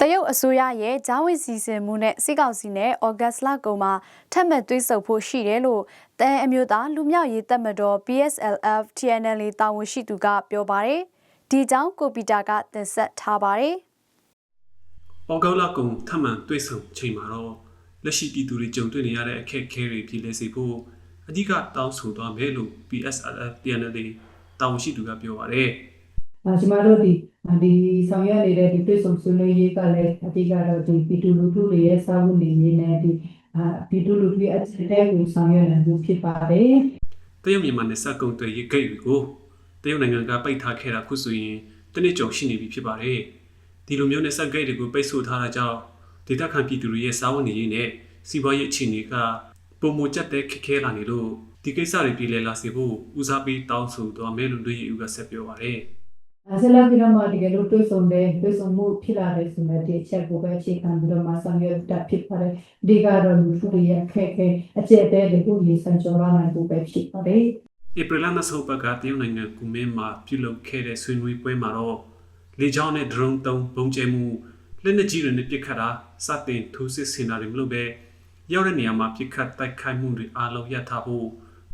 တရုတ်အစိုးရရဲ့ဂျားဝင်စီစဉ်မှုနဲ့စစ်ကောင်စီနဲ့ဩဂတ်စ်လကုန်မှာထပ်မံသွေးဆုံဖို့ရှိတယ်လို့တန်အမျိုးသားလူမျိုးရေးတပ်မတော် PSLF TNL တာဝန်ရှိသူကပြောပါတယ်။ဒီကြောင့်ကိုပီတာကတင်ဆက်ထားပါတယ်။ဩဂုတ်လကုန်ထပ်မံတွေ့ဆုံချိန်မှာတော့လက်ရှိပြည်သူတွေကြုံတွေ့နေရတဲ့အခက်အခဲတွေပြည်လည်စေဖို့အဓိကတောင်းဆိုသွားမယ်လို့ PSLF PNL တာဝန်ရှိသူကပြောပါတယ်။အဲကျမတို့ဒီ ဒီဆောင်ရွက်နေတဲ့ဒီပြည်စုံဆွေးနွေးရေးကလည်းအဓိကတော့ဒီပြည်သူလူထုတွေရဲ့စာဝန်နေရေးနဲ့ဒီအာပြည်သူလူထုရဲ့အခြေအနေကိုဆောင်ရွက်နိုင်မှုဖြစ်ပါတယ်တရုတ်မြန်မာနယ်စပ်ကုန်သွယ်ရေးဂိတ်တွေကိုတရုတ်နိုင်ငံကပိတ်ထားခဲ့တာခုဆိုရင်တနစ်ကျော်ရှိနေပြီဖြစ်ပါတယ်။ဒီလိုမျိုးနယ်စပ်ဂိတ်တွေကိုပိတ်ဆို့ထားတာကြောင့်ဒေသခံပြည်သူတွေရဲ့စားဝတ်နေရေးနဲ့စီးပွားရေးအခြေအနေကပုံမကျက်တဲ့ခက်ခဲလာနေလို့ဒီကိစ္စတွေပြည်လည်လာစေဖို့ဦးစားပေးတောင်းဆိုသွားမယ်လို့လူကြီးဦးကဆက်ပြောပါတယ်။အဲ ဆက်လက်ပြီးတော့မှတကယ်လို့တွေးဆုံတဲ့တွေးဆုံမှုဖြစ်လာတဲ့ဆိုတဲ့ဒီအချက်ကိုပဲအခြေခံပြီးတော့မှဆောင်ရွက်တာဖြစ်ပါတယ်ဒီကတော့လူထုတွေရဲ့အခက်အခဲအကျက်တဲတွေကိုရေစံကျော်လာနိုင်ဖို့ပဲဖြစ်ပါတယ်ဧပြီလ20ပတ်ကတရုတ်နိုင်ငံကူမင်းမှာပြုလုပ်ခဲ့တဲ့ဆွေးနွေးပွဲမှာတော့လေကြောင်းနဲ့ drone သုံးပုံကျဲမှုလက်နက်ကြီးတွေနဲ့ပစ်ခတ်တာစတင်ထိုးစစ်ဆင်တာတွေမလုပ်ဘဲရောက်တဲ့နေရာမှာပစ်ခတ်တိုက်ခိုက်မှုတွေအားလုံးရပ်ထားဖို့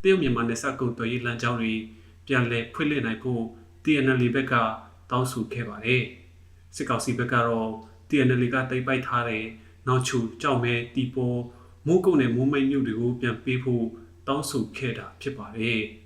တရုတ်မြန်မာနယ်စပ်ကုန်သွယ်ရေးလမ်းကြောင်းတွေပြန်လည်ဖွင့်လှစ်နိုင်ဖို့ TNL ဘက်ကတောင်းဆိုခဲ့ပါတယ်စစ်ကောင်စီဘက်ကတော့ TNL ကတိတ်ပိုက်ထားတဲ့နောက်ချူကြောက်မဲတီပေါ်မိုးကုတ်နဲ့မိုးမိတ်မြို့တွေကိုပြန်ပေးဖို့တောင်းဆိုခဲ့တာဖြစ်ပါတယ်။